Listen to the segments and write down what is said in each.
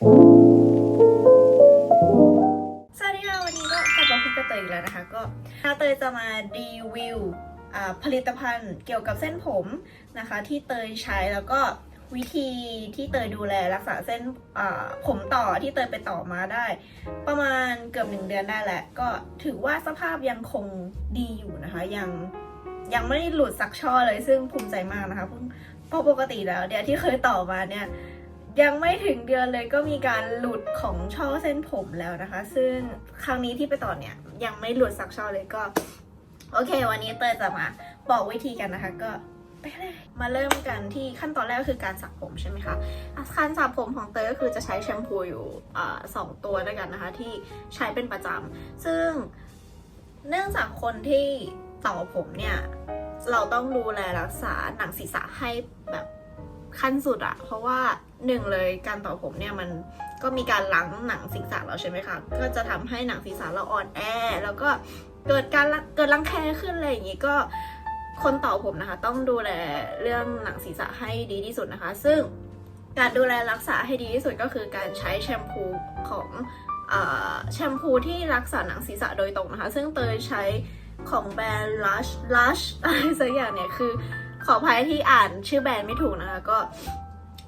สวัสดีค่ะ วันนี้ก็กลับมาพบกับเตยอีกแล้วนะคะ ก็เตยจะมารีวิวอ่าผลิตภัณฑ์เกี่ยวกับเส้นผมนะคะ ที่เตยใช้แล้วก็วิธีที่เตยดูแลรักษาเส้นอ่าผมต่อที่เตยไปต่อมาได้ ประมาณเกือบหนึ่งเดือนได้แหละ ก็ถือว่าสภาพยังคงดีอยู่นะคะ ยังยังไม่ได้หลุดสักช่อเลยซึ่งภูมิใจมากนะคะเพราะเพราะปกติแล้วเดี๋ยวที่เคยต่อมาเนี่ย ยังไม่ถึงเดือนเลยก็มีการหลุดของช่อเส้นผมแล้วนะคะ ซึ่งครั้งนี้ที่ไปต่อเนี่ย ยังไม่หลุดสักช่อเลยก็ โอเค วันนี้เตยจะมาบอกวิธีกันนะคะ ก็ไปเลยมาเริ่มกันที่ขั้นตอนแรกก็คือการสระผมใช่ไหมคะการสระผมของเตยก็คือจะใช้แชมพูอยู่สองตัวด้วยกันนะคะ ที่ใช้เป็นประจำซึ่งเนื่องจากคนที่ต่อผมเนี่ย เราต้องดูแลรักษาหนังศีรษะให้แบบขั้นสุดอะเพราะว่า หนึ่งเลยการต่อผมเนี่ยมันก็มีการล้างหนังศีรษะเราใช่ไหมคะ ก็จะทำให้หนังศีรษะเราอ่อนแอ แล้วก็เกิดการเกิดรังแคขึ้นอะไรอย่างงี้ก็คนต่อผมนะคะ ต้องดูแลเรื่องหนังศีรษะให้ดีที่สุดนะคะ ซึ่งการดูแลรักษาให้ดีที่สุดก็คือการใช้แชมพูของอแชมพูที่รักษาหนังศีรษะโดยตรงนะคะ ซึ่งเตยใช้ของแบรนด์ Lush Lush อะไรสักอย่างเนี่ยคือขออภัยที่อ่านชื่อแบรนด์ไม่ถูกนะคะ ก็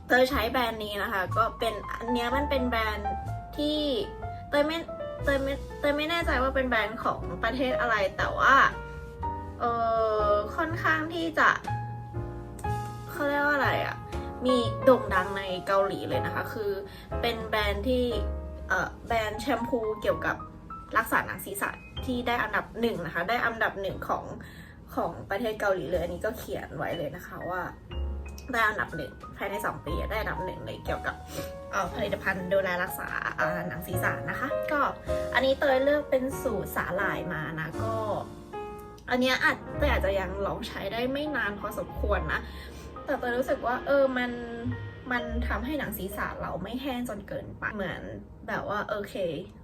เตยใช้แบรนด์นี้นะคะ ก็เป็นอันเนี้ยมันเป็นแบรนด์ที่เตยไม่เตยไม่เตยไม่แน่ใจว่าเป็นแบรนด์ของประเทศอะไรแต่ว่าเออค่อนข้างที่จะเขาเรียกว่าอะไรอะมีโด่งดังในเกาหลีเลยนะคะ คือเป็นแบรนด์ที่เออแบรนด์แชมพูเกี่ยวกับรักษาหนังศีรษะที่ได้อันดับหนึ่งนะคะ ได้อันดับหนึ่งของของประเทศเกาหลีเลยอันนี้ก็เขียนไว้เลยนะคะว่า ได้อันดับหนึ่งภายในสองปีได้อันดับหนึ่งเลยเกี่ยวกับผลิตภัณฑ์ดูแลรักษาหนังศีรษะนะคะ ก็อันนี้เตยเลือกเป็นสูตรสาหร่ายมานะก็อันนี้อาจเตยอาจจะยังลองใช้ได้ไม่นานพอสมควรนะ แต่เตยรู้สึกว่าเออมัน มันทำให้หนังศีรษะเราไม่แห้งจนเกินไป เหมือนแบบว่าโอเค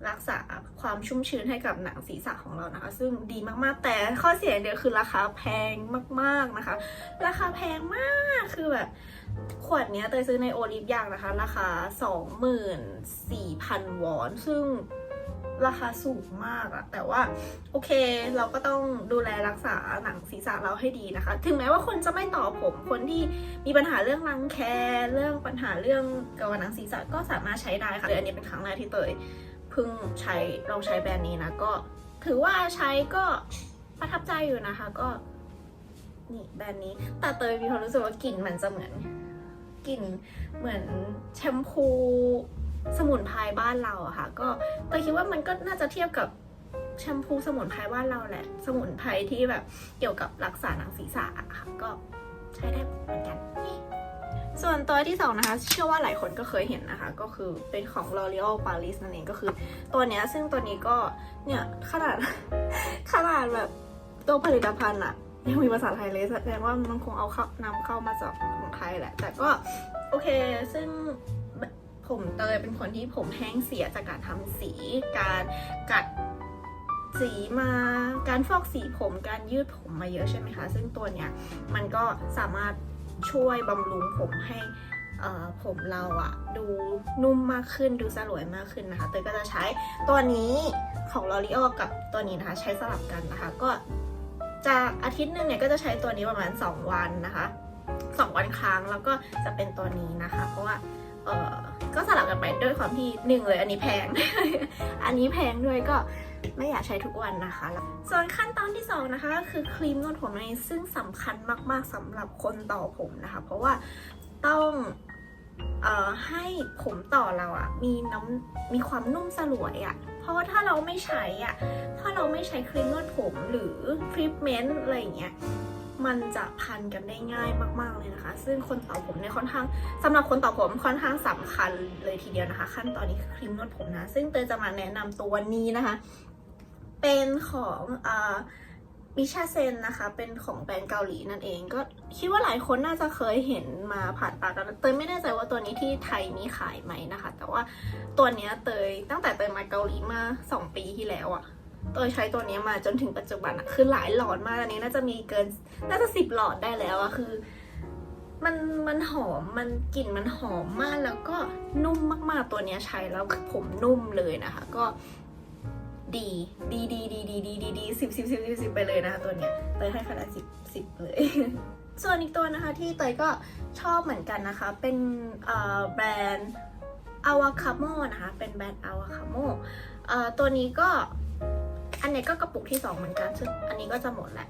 รักษาความชุ่มชื้นให้กับหนังศีรษะของเรานะคะ ซึ่งดีมากๆ แต่ข้อเสียอย่างเดียวคือราคาแพงมากๆนะคะ ราคาแพงมากคือแบบขวดนี้เตยซื้อในโอลิฟยางนะคะ ราคา 24,000 วอน ซึ่ง ราคาสูงมากอะแต่ว่าโอเคเราก็ต้องดูแลรักษาหนังศีรษะเราให้ดีนะคะ ถึงแม้ว่าคนจะไม่ต่อผม คนที่มีปัญหาเรื่องรังแค เรื่องปัญหาเรื่องเกี่ยวกับหนังศีรษะก็สามารถใช้ได้ค่ะเลยอันนี้เป็นครั้งแรกที่เตยเพิ่งใช้ลองใช้แบรนด์นี้นะก็ ถือว่าใช้ก็ประทับใจอยู่นะคะก็นี่แบรนด์นี้ แต่เตยมีความรู้สึกว่ากลิ่นมันจะเหมือนกลิ่นเหมือนแชมพู สมุนไพรบ้านเราอะค่ะ ก็เตยคิดว่ามันก็น่าจะเทียบกับแชมพูสมุนไพรบ้านเราแหละ สมุนไพรที่แบบเกี่ยวกับรักษาหนังศีรษะค่ะ ก็ใช้ได้เหมือนกัน ส่วนตัวที่สองนะคะ เชื่อว่าหลายคนก็เคยเห็นนะคะ ก็คือเป็นของ L'Oreal Paris นั่นเองก็คือ ตัวเนี้ยซึ่งตัวนี้ก็เนี่ยขนาดขนาดแบบตัวผลิตภัณฑ์อะยังมีภาษาไทยเลยแสดงว่ามันคงเอาเข้านำเข้ามาจากของไทยแหละ แต่ก็โอเค ซึ่ง ผมเตยเป็นคนที่ผมแห้งเสียจากการทำสี การกัดสีมาการฟอกสีผมการยืดผมมาเยอะใช่ไหมคะ ซึ่งตัวเนี้ยมันก็สามารถช่วยบำรุงผมให้ผมเราอะดูนุ่มมากขึ้นดูสลวยมากขึ้นนะคะ เตยก็จะใช้ตัวนี้ของ L'Oreal กับตัวนี้นะคะ ใช้สลับกันนะคะ ก็จะอาทิตย์หนึ่งเนี่ยก็จะใช้ตัวนี้ประมาณ 2 วันนะคะ 2 วันครั้งแล้วก็จะเป็นตัวนี้นะคะ เพราะว่า เออก็สลับกันไปด้วยความที่หนึ่งเลยอันนี้แพง อันนี้แพงด้วยก็ไม่อยากใช้ทุกวันนะคะ ส่วนขั้นตอนที่สองนะคะก็คือครีมนวดผมนั่นซึ่งสำคัญมาก ๆสำหรับคนต่อผมนะคะ เพราะว่าต้องเอ่อให้ผมต่อเราอะมีน้ำมีความนุ่มสลวยอะเพราะว่าถ้าเราไม่ใช้อะถ้าเราไม่ใช้ครีมนวดผมหรือทรีทเมนต์อะไรอย่างเงี้ย มันจะพันกันได้ง่ายมาก ๆเลยนะคะ ซึ่งคนต่อผมเนี่ยค่อนข้างสำหรับคนต่อผมค่อนข้างสำคัญเลยทีเดียวนะคะ ขั้นตอนนี้คือครีมนวดผมนะ ซึ่งเตยจะมาแนะนำตัวนี้นะคะ เป็นของอ่ามิชาเซนนะคะ เป็นของแบรนด์เกาหลีนั่นเอง ก็คิดว่าหลายคนน่าจะเคยเห็นมาผ่านตากันเตยไม่แน่ใจว่าตัวนี้ที่ไทยมีขายไหมนะคะ แต่ว่าตัวเนี้ยเตยตั้งแต่เตยมาเกาหลีมาสองปีที่แล้วอะ เตยใช้ตัวนี้มาจนถึงปัจจุบันอะคือหลายหลอดมากอันนี้น่าจะมีเกิน น่าจะสิบหลอดได้แล้วอะคือ มันมันหอมมันกลิ่นมันหอมมากแล้วก็นุ่มมากๆตัวนี้ใช้แล้วผมนุ่มเลยนะคะ ก็ดีดีดีดีดีดีดีดีสิบสิบสิบสิบสิบไปเลยนะคะตัวเนี้ยเตยให้คะแนนสิบสิบเลย ส่วนอีกตัวนะคะที่เตยก็ชอบเหมือนกันนะคะ เป็นแบรนด์อาวาคาโมนะคะ เป็นแบรนด์อาวาคาโมตัวนี้ก็ อันนี้ก็กระปุกที่สองเหมือนกันซึ่งอันนี้ก็จะหมดแหละ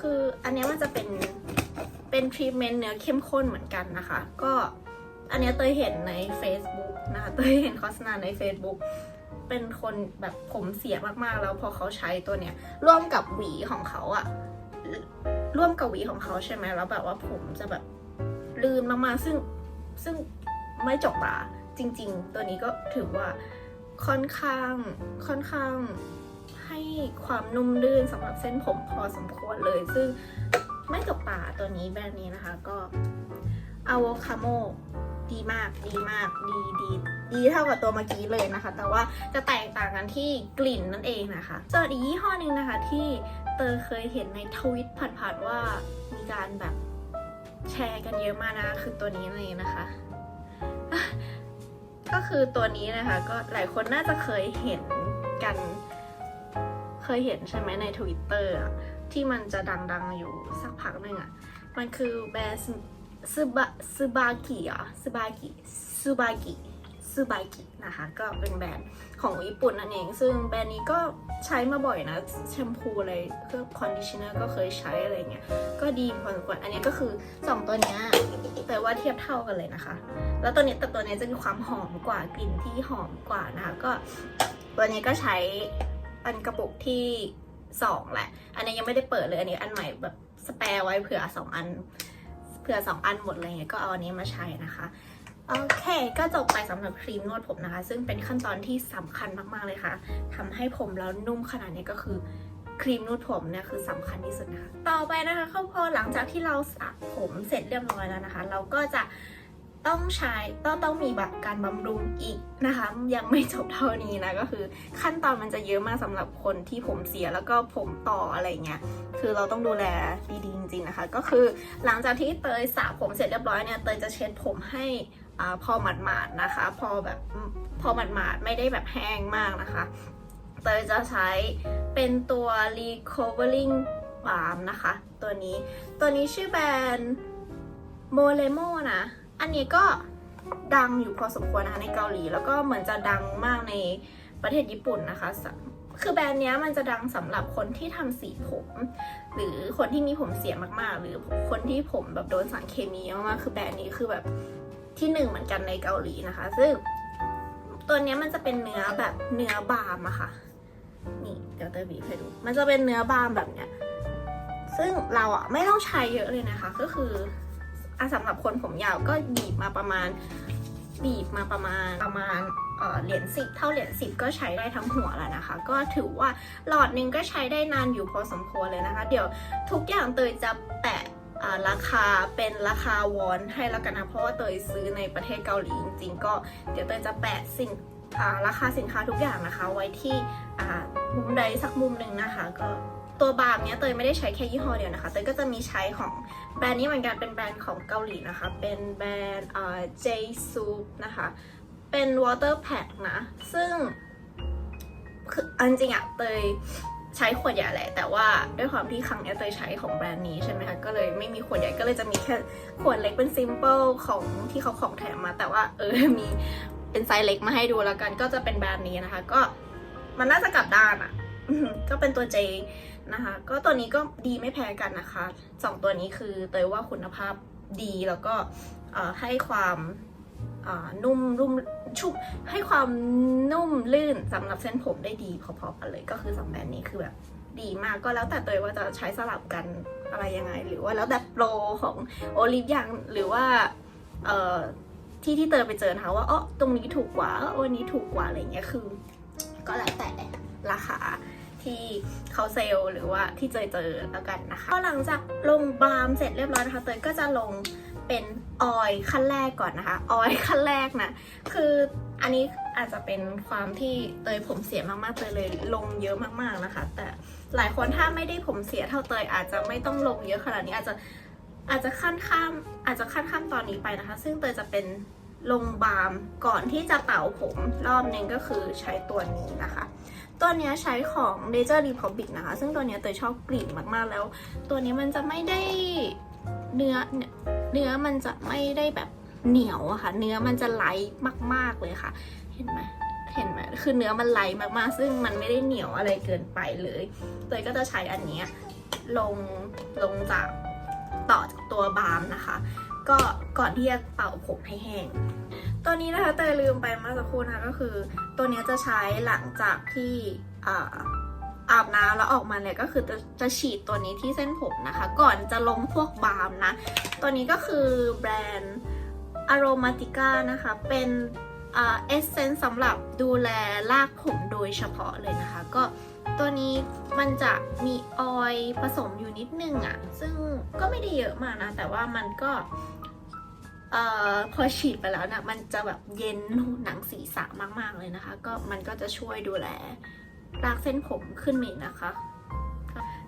คืออันนี้มันจะเป็นเป็นทรีทเมนต์เนื้อเข้มข้นเหมือนกันนะคะ ก็อันนี้เตยเห็นใน Facebook นะคะเตยเห็นโฆษณาใน Facebook เป็นคนแบบผมเสียมากๆ แล้วพอเขาใช้ตัวเนี้ย ร่วมกับหวีของเขาอะร่วมกับหวีของเขาใช่ไหมแล้วแบบว่าผมจะแบบลื่นมากๆซึ่งซึ่งไม่จกตาจริง ๆ ตัวนี้ก็ถือว่า ค่อนข้างค่อนข้างให้ความนุ่มลื่นสำหรับเส้นผมพอสมควรเลย ซึ่งไม่จกตาตัวนี้แบรนด์นี้นะคะก็ a v o c a m o ดีมากดีมากดีดีดีเท่ากับตัวเมื่อกี้เลยนะคะ แต่ว่าจะแตกต่างกันที่กลิ่นนั่นเองนะคะส่วนอีกยี่ห้อหนึ่งนะคะที่เตอเคยเห็นในทวิตผ่านๆว่ามีการแบบแชร์กันเยอะมากนะคือตัวนี้นั่นเองนะคะ คือตัวนี้นะคะ ก็หลายคนน่าจะเคยเห็นกัน เคยเห็นใช่ไหมใน Twitter อะที่มันจะดังๆอยู่สักพักหนึ่งอะมันคือแบรนด์ซูบะซูบากิอะซูบากิซูบากิ ซูบากินะคะ ก็เป็นแบรนด์ของญี่ปุ่นนั่นเอง ซึ่งแบรนด์นี้ก็ใช้มาบ่อยนะแชมพูอะไรเครื่องคอนดิชเนอร์ก็เคยใช้อะไรเงี้ยก็ดีพอสมควรอันนี้ก็คือสองตัวเนี้ยแต่ว่าเทียบเท่ากันเลยนะคะ แล้วตัวนี้แต่ตัวเนี้ยจะมีความหอมกว่ากลิ่นที่หอมกว่านะคะก็ตัวนี้ก็ใช้อันกระปุกที่สองแหละ อันนี้ยังไม่ได้เปิดเลย อันนี้อันใหม่แบบสแปร์ไว้เผื่อสองอัน เผื่อสองอันหมดเลยไงก็เอาอันนี้มาใช้นะคะ โอเค ก็จบไปสำหรับครีมนวดผมนะคะ ซึ่งเป็นขั้นตอนที่สำคัญมากๆเลยค่ะทำให้ผมแล้วนุ่มขนาดนี้ก็คือครีมนวดผมเนี่ยคือสำคัญที่สุดนะคะ ต่อไปนะคะข้าพอหลังจากที่เราสระผมเสร็จเรียบร้อยแล้วนะคะ เราก็จะต้องใช้ต้องต้องมีแบบการบำรุงอีกนะคะ ยังไม่จบเท่านี้นะก็คือ ขั้นตอนมันจะเยอะมากสำหรับคนที่ผมเสียแล้วก็ผมต่ออะไรเงี้ยคือเราต้องดูแลดีๆจริงๆนะคะ ก็คือหลังจากที่เตยสระผมเสร็จเรียบร้อยเนี่ยเตยจะเช็ดผมให้ อพอหมาดๆนะคะ พอแบบพอหมาดๆไม่ได้แบบแห้งมากนะคะ เตยจะใช้เป็นตัว recovering balm นะคะ ตัวนี้ตัวนี้ชื่อแบรนด์ Molemo นะ อันนี้ก็ดังอยู่พอสมควรนะคะในเกาหลี แล้วก็เหมือนจะดังมากในประเทศญี่ปุ่นนะคะ คือแบรนด์นี้มันจะดังสำหรับคนที่ทำสีผม หรือคนที่มีผมเสียมากๆ หรือคนที่ผมแบบโดนสารเคมีมากๆ คือแบรนด์นี้คือแบบ ที่หนึ่งเหมือนกันในเกาหลีนะคะ ซึ่งตัวนี้มันจะเป็นเนื้อแบบเนื้อบาล์มอะค่ะ นี่เดี๋ยวเตยบีบให้ดู มันจะเป็นเนื้อบาล์มแบบเนี้ย ซึ่งเราอะไม่ต้องใช้เยอะเลยนะคะ ก็คืออะสำหรับคนผมยาวก็บีบมาประมาณบีบมาประมาณประมาณเหรียญสิบเท่าเหรียญสิบก็ใช้ได้ทั้งหัวแล้วนะคะ ก็ถือว่าหลอดนึงก็ใช้ได้นานอยู่พอสมควรเลยนะคะ เดี๋ยวทุกอย่างเตยจะแปะ ราคาเป็นราคาวอนให้แล้วกันนะเพราะว่าเตยซื้อในประเทศเกาหลีจริง ๆ ก็เดี๋ยวเตยจะแปะสิ่งอ่าราคาสินค้าทุกอย่างนะคะ ไว้ที่มุมใดสักมุมหนึ่งนะคะ ก็ตัวบาร์เนี้ยเตยไม่ได้ใช้แค่ยี่ห้อเดียวนะคะ เตยก็จะมีใช้ของแบรนด์นี้เหมือนกันเป็นแบรนด์ของเกาหลีนะคะ เป็นแบรนด์อ่า J Soup นะคะ เป็น water pack นะ ซึ่งคืออันจริงอะเตย ใช้ขวดใหญ่แหละ แต่ว่าด้วยความที่ครั้งนี้เตยใช้ของแบรนด์นี้ใช่ไหมคะก็เลยไม่มีขวดใหญ่ก็เลยจะมีแค่ขวดเล็กเป็น simple ของที่เขาของแถมมา แต่ว่าเออมีเป็นไซส์เล็กมาให้ดูแล้วกัน ก็จะเป็นแบรนด์นี้นะคะ ก็มันน่าจะกลับด้านอะอืมก็เป็นตัว J นะคะ ก็ตัวนี้ก็ดีไม่แพ้กันนะคะสองตัวนี้คือเตยว่าคุณภาพดีแล้วก็ให้ความนุ่มรุ่ม ชุบให้ความนุ่มลื่นสำหรับเส้นผมได้ดีพอๆกันเลยก็คือสองแบรนด์นี้คือแบบดีมากก็แล้วแต่ตยว่าจะใช้สลับกันอะไรยังไง หรือว่าแล้วแต่โปรของโอลิฟยังหรือว่าเอ่อที่ที่เตยไปเจอนะคะว่าอ๋อตรงนี้ถูกกว่าวันนี้ถูกกว่าอะไรเงี้ยคือ ก็แล้วแต่ราคาที่เขาเซลหรือว่าที่เจอเจอแล้วกันนะคะก็หลังจากลงบาล์มเสร็จเรียบร้อยนะคะเตยก็จะลงเป็น ออยขั้นแรกก่อนนะคะ ออยขั้นแรกนะคืออันนี้อาจจะเป็นความที่เตยผมเสียมากๆเตยเลยลงเยอะมากๆนะคะ แต่หลายคนถ้าไม่ได้ผมเสียเท่าเตยอาจจะไม่ต้องลงเยอะขนาดนี้อาจจะอาจจะขั้นข้ามอาจจะขั้นข้ามตอนนี้ไปนะคะ ซึ่งเตยจะเป็นลงบาล์มก่อนที่จะเป่าผมรอบหนึงก็คือใช้ตัวนี้นะคะ ตัวนี้ใช้ของ Nature Republic นะคะ ซึ่งตัวนี้เตยชอบกลิ่นมากๆแล้ว ตัวนี้มันจะไม่ได้ เนื้อเนื้อมันจะไม่ได้แบบเหนียวอะค่ะ เนื้อมันจะไหลมาก ๆเลยค่ะ เห็นไหมเห็นไหมคือเนื้อมันไหลมากๆ ซึ่งมันไม่ได้เหนียวอะไรเกินไปเลยเตยก็จะใช้อันนี้ลงลงจากต่อจากตัวบาล์มนะคะ ก็ก่อนที่จะเป่าผมให้แห้งตัวนี้นะคะเตยลืมไปเมื่อสักครู่นะคะก็คือ ตัวนี้จะใช้หลังจากที่อ่า อาบน้ำแล้วออกมาเนี่ยก็คือจะจะฉีดตัวนี้ที่เส้นผมนะคะ ก่อนจะลงพวกบาล์มนะ ตัวนี้ก็คือแบรนด์ Aromatica นะคะ เป็นเอสเซนส์สำหรับดูแลรากผมโดยเฉพาะเลยนะคะ ก็ตัวนี้มันจะมีออยล์ผสมอยู่นิดนึงอะ่ะ ซึ่งก็ไม่ได้เยอะมากนะ แต่ว่ามันก็ออพอฉีดไปแล้วนะมันจะแบบเย็นหนังศีรษะมาก ๆ เลยนะคะ ก็มันก็จะช่วยดูแล รากเส้นผมขึ้นมาอีกนะคะ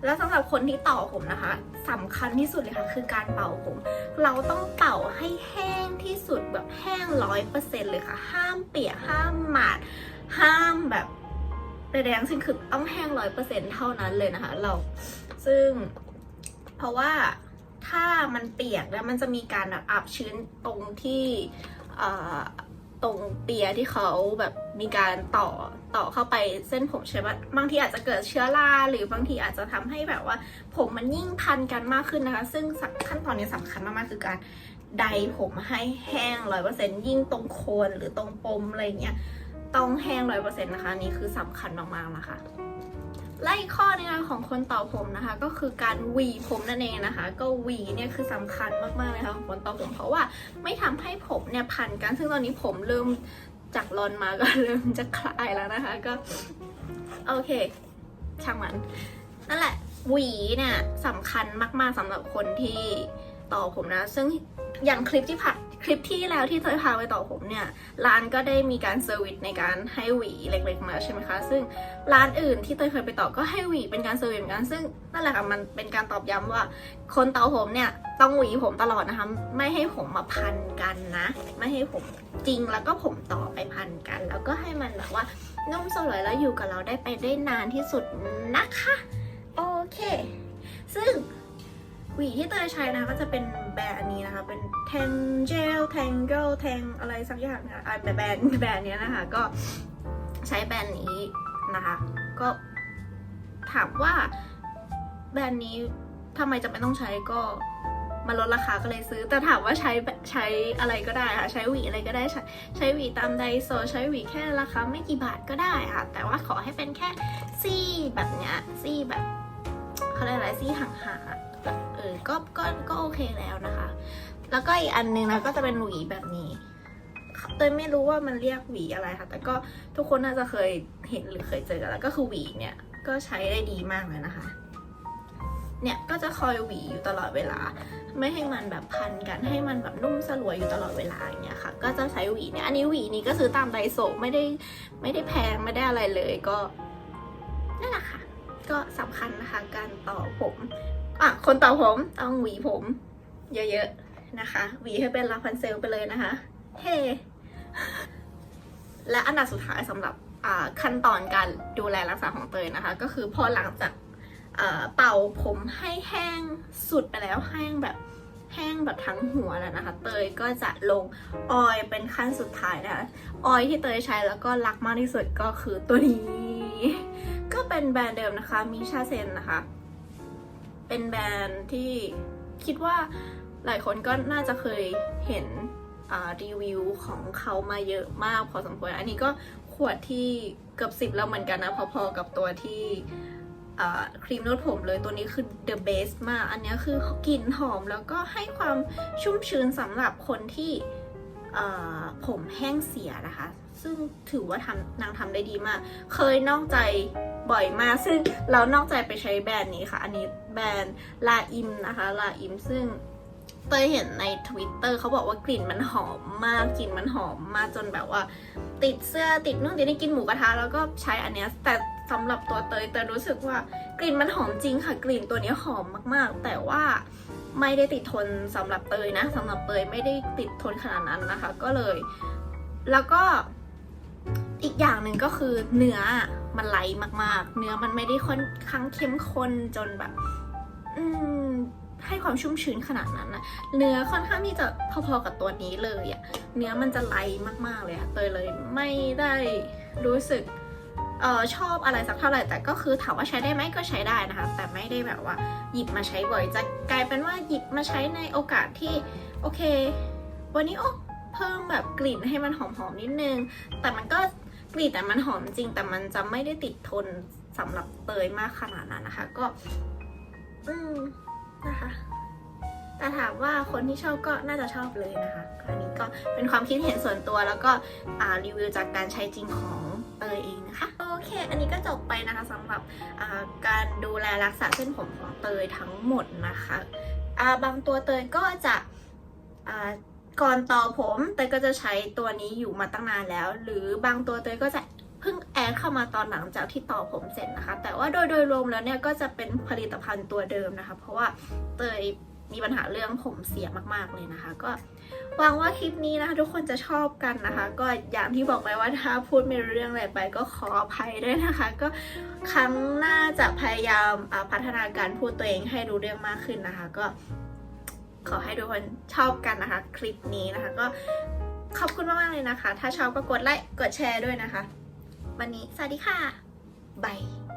แล้วสำหรับคนที่ต่อผมนะคะสำคัญที่สุดเลยค่ะ คือการเป่าผม เราต้องเป่าให้แห้งที่สุดแบบแห้งร้อยเปอร์เซ็นเลยค่ะ ห้ามเปียกห้ามหมาด ห้ามแบบใดๆทั้งสิ้นคือต้องแห้งร้อยเปอร์เซ็นเท่านั้นเลยนะคะ เราซึ่งเพราะว่าถ้ามันเปียกแล้วมันจะมีการแบบอับชื้นตรงที่อ่อ ตรงเปียที่เขาแบบมีการต่อต่อเข้าไปเส้นผมใช่ไหมบางทีอาจจะเกิดเชื้อราหรือบางทีอาจจะทำให้แบบว่า ผมมันยิ่งพันกันมากขึ้นนะคะ ซึ่งขั้นตอนนี้สำคัญมากๆคือการไดผมให้แห้งร้อยเปอร์เซ็นยิ่งตรงโคนหรือตรงปมอะไรเงี้ยต้องแห้งร้อยเปอร์เซ็นต์นะคะนนี่คือสำคัญมากๆนะคะ และอีกข้อนึงนะของคนต่อผมนะคะ ก็คือการหวีผมนั่นเองนะคะ ก็หวีเนี่ยคือสำคัญมากๆเลยค่ะของคนต่อผมเพราะว่าไม่ทำให้ผมเนี่ยพันกันซึ่งตอนนี้ผมเริ่มจากรอนมาก็เริ่มจะคลายแล้วนะคะก็โอเค ช่างมันนั่นแหละหวีเนี่ยสำคัญมากๆสำหรับคนที่ต่อผมนะ ซึ่งอย่างคลิปที่ผ่าน คลิปที่แล้วที่เตยพาไปต่อผมเนี่ย ร้านก็ได้มีการเซอร์วิสในการให้หวีเล็กๆมาใช่ไหมคะ ซึ่งร้านอื่นที่เตยเคยไปต่อก็ให้หวีเป็นการเซอร์วิสเหมือนกัน ซึ่งนั่นแหละค่ะมันเป็นการตอบย้ำว่า คนต่อผมเนี่ยต้องหวีผมตลอดนะคะ ไม่ให้ผมมาพันกันนะ ไม่ให้ผมจริงแล้วก็ผมต่อไปพันกัน แล้วก็ให้มันแบบว่านุ่มสลวยแล้วอยู่กับเราได้ไปได้นานที่สุดนะคะ โอเค ซึ่ง หวีที่เตยใช้นะก็จะเป็นแบรนด์อันนี้นะคะ เป็น Tangel Tangle Tang อะไรสักอย่างนะอะแบรนด์แบรนด์เนี้ยนะคะ ก็ใช้แบรนด์นี้นะคะ ก็ถามว่าแบรนด์นี้ทำไมจะไม่ต้องใช้ก็มาลดราคาก็เลยซื้อ แต่ถามว่าใช้ใช้อะไรก็ได้ค่ะ ใช้หวีอะไรก็ได้ใช้ใช้หวีตามไดโซใช้หวีแค่ราคาไม่กี่บาทก็ได้ค่ะ แต่ว่าขอให้เป็นแค่ซี่แบบเนี้ยซี่แบบเขาเรียกอะไรซี่ห่างๆอะแบบ เออก็ก็ก็โอเคแล้วนะคะ แล้วก็อีกอันนึงนะก็จะเป็นหวีแบบนี้เตยไม่รู้ว่ามันเรียกหวีอะไรค่ะ แต่ก็ทุกคนน่าจะเคยเห็นหรือเคยเจอกันแล้วก็คือหวีเนี่ยก็ใช้ได้ดีมากเลยนะคะ เนี่ยก็จะคอยหวีอยู่ตลอดเวลา ไม่ให้มันแบบพันกันให้มันแบบนุ่มสลวยอยู่ตลอดเวลาอย่างเงี้ยค่ะ ก็จะใช้หวีเนี่ยอันนี้หวีนี้ก็ซื้อตามไดโซไม่ได้ไม่ได้แพงไม่ได้อะไรเลยก็นั่นแหละค่ะ ก็สำคัญนะคะการต่อผม อะคนต่อผมต้องหวีผม เยอะๆนะคะ หวีให้เป็นลาพันเซลไปเลยนะคะ เฮ้และอันดับสุดท้ายสำหรับขั้นตอนการดูแลรักษาของเตยนะคะ ก็คือพอหลังจากเป่าผมให้แห้งสุดไปแล้วแห้งแบบแห้งแบบทั้งหัวแล้วนะคะ เตยก็จะลงออยเป็นขั้นสุดท้ายนะคะออยที่เตยใช้แล้วก็รักมากที่สุดก็คือตัวนี้ ก็เป็นแบรนด์เดิมนะคะมิชาเซนนะคะ เป็นแบรนด์ที่คิดว่าหลายคนก็น่าจะเคยเห็นรีวิวของเขามาเยอะมากพอสมควร อันนี้ก็ขวดที่เกือบสิบแล้วเหมือนกันนะ พอๆกับตัวที่ครีมนวดผมเลยตัวนี้คือ the best มาก อันนี้คือกลิ่นหอมแล้วก็ให้ความชุ่มชื้นสำหรับคนที่ผมแห้งเสียนะคะ ซึ่งถือว่าทำนางทำได้ดีมาก เคยนอกใจบ่อยมาก ซึ่งเรานอกใจไปใช้แบรนด์นี้ค่ะ อันนี้แบรนด์ลาอิมนะคะลาอิมซึ่งเตยเห็นใน Twitter เขาบอกว่ากลิ่นมันหอมมากกลิ่นมันหอมมากจนแบบว่า ติดเสื้อติดนู่นติดนี่กินหมูกระทะแล้วก็ใช้อันเนี้ยแต่สำหรับตัวเตยเตยรู้สึกว่ากลิ่นมันหอมจริงค่ะ กลิ่นตัวนี้หอมมากๆ แต่ว่าไม่ได้ติดทนสำหรับเตยนะสำหรับเตยไม่ได้ติดทนขนาดนั้นนะคะ ก็เลย แล้วก็ อีกอย่างหนึ่งก็คือเนื้อมันไหลมากๆ เนื้อมันไม่ได้ค่อนข้างเข้มข้นจนแบบ อืมให้ความชุ่มชื้นขนาดนั้นนะเนื้อค่อนข้างที่จะพอๆกับตัวนี้เลยอะเนื้อมันจะไหลมากๆเลยอะเตยเลยไม่ได้รู้สึกเออชอบอะไรสักเท่าไหร่แต่ก็คือถามว่าใช้ได้ไหมก็ใช้ได้นะคะ แต่ไม่ได้แบบว่าหยิบมาใช้บ่อย จะกลายเป็นว่าหยิบมาใช้ในโอกาสที่โอเค วันนี้โอ้เพิ่มแบบกลิ่นให้มันหอมๆนิดนึง แต่มันก็ กลิ่นแต่มันหอมจริง แต่มันจะไม่ได้ติดทนสำหรับเตยมากขนาดนั้นนะคะ ก็ อืมนะคะแต่ถามว่าคนที่ชอบก็น่าจะชอบเลยนะคะ อันนี้ก็เป็นความคิดเห็นส่วนตัวแล้วก็รีวิวจากการใช้จริงของเตยเองนะคะ โอเค อันนี้ก็จบไปนะคะสำหรับการดูแลรักษาเส้นผมของเตยทั้งหมดนะคะาบางตัวเตยก็จะ ก่อนต่อผมเตยก็จะใช้ตัวนี้อยู่มาตั้งนานแล้ว หรือบางตัวเตยก็จะเพิ่งแอดเข้ามาตอนหลังจากที่ต่อผมเสร็จนะคะ แต่ว่าโดยโดยรวมแล้วเนี่ยก็จะเป็นผลิตภัณฑ์ตัวเดิมนะคะ เพราะว่าเตยมีปัญหาเรื่องผมเสียมากๆเลยนะคะ ก็หวังว่าคลิปนี้นะคะทุกคนจะชอบกันนะคะ ก็อย่างที่บอกไปว่าถ้าพูดไม่รู้เรื่องอะไรไปก็ขออภัยด้วยนะคะ ก็ครั้งหน้าจะพยายามพัฒนาการพูดตัวเองให้รู้เรื่องมากขึ้นนะคะ ก็ ขอให้ทุกคนชอบกันนะคะ คลิปนี้นะคะ ก็ขอบคุณมากๆเลยนะคะ ถ้าชอบก็กดไลค์กดแชร์ด้วยนะคะ วันนี้สวัสดีค่ะบาย